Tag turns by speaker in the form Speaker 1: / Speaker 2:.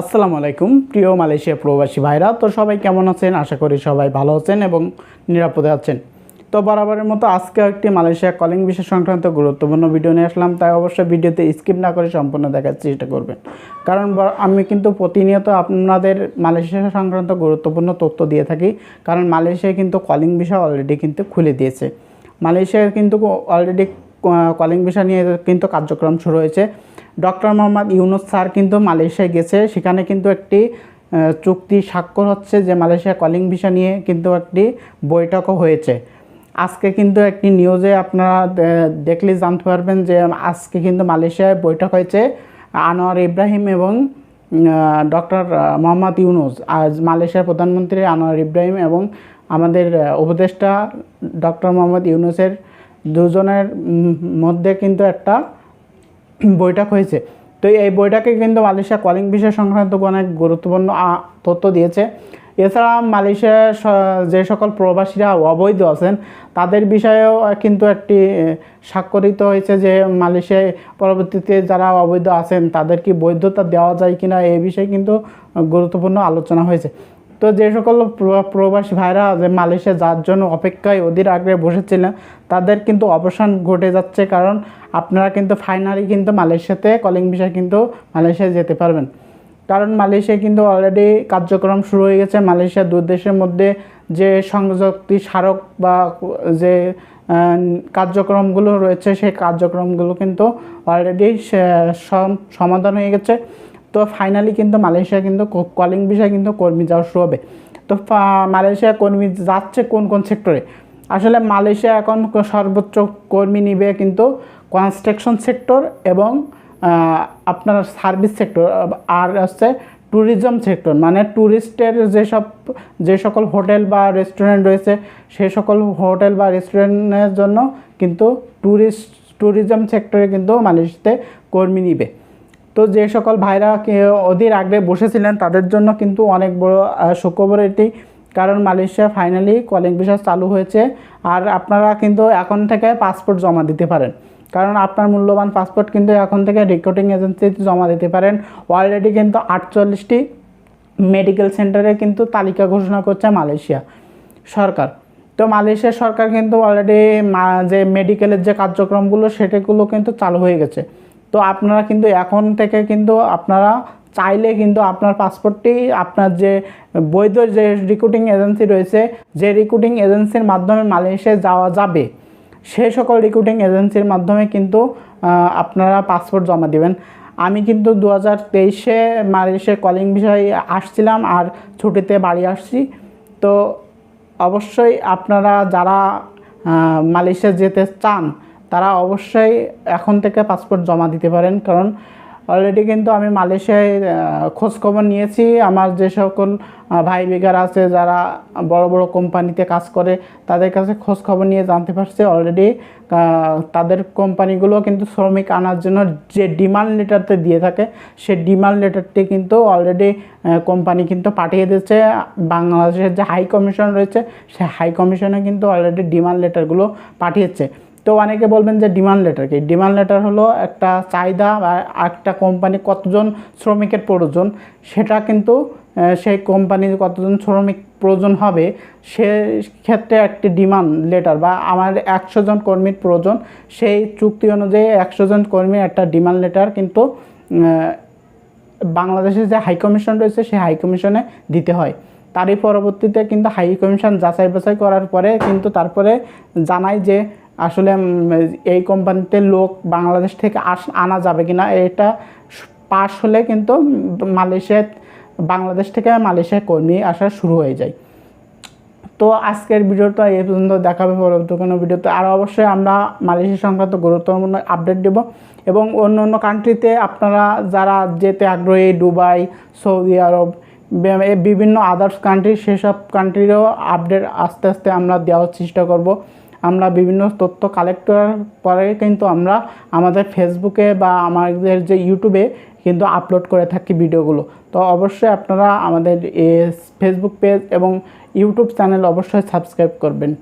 Speaker 1: আসসালামু আলাইকুম, প্রিয় মালয়েশিয়া প্রবাসী ভাইরা। তো সবাই কেমন আছেন? আশা করি সবাই ভালো আছেন এবং নিরাপদে আছেন। তো বরাবরের মতো আজকে একটি মালয়েশিয়া কলিং বিষয় সংক্রান্ত গুরুত্বপূর্ণ ভিডিও নিয়ে আসলাম। তাই অবশ্যই ভিডিওতে স্কিপ না করে সম্পূর্ণ দেখার চেষ্টা করবেন। কারণ আমি কিন্তু প্রতিনিয়ত আপনাদের মালয়েশিয়া সংক্রান্ত গুরুত্বপূর্ণ তথ্য দিয়ে থাকি। কারণ মালয়েশিয়ায় কিন্তু কলিং বিষয় অলরেডি কিন্তু খুলে দিয়েছে। মালয়েশিয়ায় কিন্তু অলরেডি কলিং বিষয় নিয়ে কিন্তু কার্যক্রম শুরু হয়েছে। ডক্টর মোহাম্মদ ইউনুস স্যার কিন্তু মালয়েশিয়ায় গেছে। সেখানে কিন্তু একটি চুক্তি স্বাক্ষর হচ্ছে যে মালয়েশিয়া কলিং ভিসা নিয়ে কিন্তু একটি বৈঠকও হয়েছে। আজকে কিন্তু একটি নিউজে আপনারা দেখলে জানতে পারবেন যে আজকে কিন্তু মালয়েশিয়ায় বৈঠক হয়েছে। আনোয়ার ইব্রাহিম এবং ডক্টর মোহাম্মদ ইউনুস। আজ মালয়েশিয়ার প্রধানমন্ত্রী আনোয়ার ইব্রাহিম এবং আমাদের উপদেষ্টা ডক্টর মোহাম্মদ ইউনুসের দুজনের মধ্যে কিন্তু একটা বৈঠক হয়েছে। তো এই বৈঠকে কিন্তু মালয়েশিয়া কলিং বিষয় সংক্রান্ত অনেক গুরুত্বপূর্ণ তথ্য দিয়েছে। এছাড়া মালয়েশিয়ার যে সকল প্রবাসীরা অবৈধ আছেন, তাদের বিষয়েও কিন্তু একটি স্বাক্ষরিত হয়েছে যে মালয়েশিয়ায় পরবর্তীতে যারা অবৈধ আছেন, তাদের কি বৈধতা দেওয়া যায় কিনা এই বিষয়ে কিন্তু গুরুত্বপূর্ণ আলোচনা হয়েছে। তো যে সকল প্র- প্রবাসী ভাইরা যে মালয়েশিয়া যার জন্য অপেক্ষায় অধীর আগ্রহে বসেছিলেন, তাদের কিন্তু অবসান ঘটে যাচ্ছে। কারণ আপনারা কিন্তু ফাইনালি কিন্তু মালয়েশিয়াতে কলিং বিষয় কিন্তু মালয়েশিয়ায় যেতে পারবেন। কারণ মালয়েশিয়া কিন্তু অলরেডি কার্যক্রম শুরু হয়ে গেছে। মালয়েশিয়া দু দেশের মধ্যে যে সংযুক্তি স্মারক বা যে কার্যক্রমগুলো রয়েছে, সেই কার্যক্রমগুলো কিন্তু অলরেডি সমাধান হয়ে গেছে। তো ফাইনালি কিন্তু মালয়েশিয়া কিন্তু কলিং বিষয়ে কিন্তু কর্মী যাওয়া শুরু হবে। তো মালয়েশিয়া কর্মী যাচ্ছে কোন কোন সেক্টরে আসলে মালয়েশিয়া এখন সর্বোচ্চ কর্মী নিবে কিন্তু কনস্ট্রাকশন সেক্টর এবং আপনার সার্ভিস সেক্টর আর হচ্ছে ট্যুরিজম সেক্টর মানে ট্যুরিস্টের যেসব, যে সকল হোটেল বা রেস্টুরেন্ট রয়েছে সেই সকল হোটেল বা রেস্টুরেন্টের জন্য কিন্তু ট্যুরিস্ট ট্যুরিজম সেক্টরে কিন্তু মালয়েশিয়াতে কর্মী নিবে। তো যে সকল ভাইরা অধীর আগ্রহে বসেছিলেন, তাদের জন্য কিন্তু অনেক বড় সুখবর এটি। কারণ মালয়েশিয়া ফাইনালি কলিং ভিসা চালু হয়েছে। আর আপনারা কিন্তু এখন থেকে পাসপোর্ট জমা দিতে পারেন। কারণ আপনার মূল্যবান পাসপোর্ট কিন্তু এখন থেকে রিক্রুটিং এজেন্সিতে জমা দিতে পারেন। অলরেডি কিন্তু আটচল্লিশটি মেডিকেল সেন্টারে কিন্তু তালিকা ঘোষণা করছে মালয়েশিয়া সরকার। তো মালয়েশিয়া সরকার কিন্তু অলরেডি যে মেডিকেলের যে কার্যক্রমগুলো, সেটাগুলো কিন্তু চালু হয়ে গেছে। তো আপনারা কিন্তু এখন থেকে কিন্তু আপনারা চাইলে কিন্তু আপনার পাসপোর্টটি, আপনার যে বৈধ যে রিক্রুটিং এজেন্সি রয়েছে, যে রিক্রুটিং এজেন্সির মাধ্যমে মালয়েশিয়ায় যাওয়া যাবে সেই সকল রিক্রুটিং এজেন্সির মাধ্যমে কিন্তু আপনারা পাসপোর্ট জমা দিবেন। আমি কিন্তু দু হাজার তেইশে মালয়েশিয়া কলিং বিষয়ে আসছিলাম আর ছুটিতে বাড়ি আসছি। তো অবশ্যই আপনারা যারা মালয়েশিয়া যেতে চান তারা অবশ্যই এখন থেকে পাসপোর্ট জমা দিতে পারেন। কারণ অলরেডি কিন্তু আমি মালয়েশিয়ায় খোঁজখবর নিয়েছি। আমার যে সকল ভাই বেকার আছে, যারা বড় বড় কোম্পানিতে কাজ করে, তাদের কাছে খোঁজখবর নিয়ে জানতে পারছে অলরেডি তাদের কোম্পানিগুলো কিন্তু শ্রমিক আনার জন্য যে ডিমান্ড লেটারতে দিয়ে থাকে সে ডিমান্ড লেটারটি কিন্তু অলরেডি কোম্পানি কিন্তু পাঠিয়ে দিচ্ছে বাংলাদেশের যে হাই কমিশন রয়েছে সে হাই কমিশনে কিন্তু অলরেডি ডিমান্ড লেটারগুলো পাঠিয়েছে। তো অনেকে বলবেন যে ডিমান্ড লেটার কি? ডিমান্ড লেটার হলো একটা চাহিদা বা একটা কোম্পানি কতজন শ্রমিকের প্রয়োজন, সেটা কিন্তু সেই কোম্পানির কতজন শ্রমিক প্রয়োজন হবে, সে ক্ষেত্রে একটি ডিমান্ড লেটার বা আমার একশো জন কর্মীর প্রয়োজন, সেই চুক্তি অনুযায়ী একশো জন কর্মীর একটা ডিমান্ড লেটার কিন্তু বাংলাদেশের যে হাই কমিশন রয়েছে, সেই হাই কমিশনে দিতে হয়। তারই পরবর্তীতে কিন্তু হাই কমিশন যাচাই বাছাই করার পরে কিন্তু তারপরে জানায় যে আসলে এই কোম্পানিতে লোক বাংলাদেশ থেকে আস, আনা যাবে কিনা, এটা পাশ হলে কিন্তু মালয়েশিয়ায় বাংলাদেশ থেকে মালয়েশিয়ায় কর্মী আসা শুরু হয়ে যায়। তো আজকের ভিডিওটা এই পর্যন্ত দেখাবে পরবর্তী কোনো ভিডিওতে। আর অবশ্যই আমরা মালয়েশিয়া সংক্রান্ত গুরুত্বপূর্ণ আপডেট দেব। এবং অন্য অন্য কান্ট্রিতে আপনারা যারা যেতে আগ্রহী, দুবাই, সৌদি আরব বিভিন্ন আদার্স কান্ট্রি সেসব কান্ট্রিরও আপডেট আস্তে আস্তে আমরা দেওয়ার চেষ্টা করব। আমরা বিভিন্ন তথ্য কালেক্ট করার পরে কিন্তু আমরা আমাদের ফেসবুকে বা আমাদের যে ইউটিউবে কিন্তু আপলোড করে থাকি ভিডিওগুলো। তো অবশ্যই আপনারা আমাদের ফেসবুক পেজ এবং ইউটিউব চ্যানেল অবশ্যই সাবস্ক্রাইব করবেন।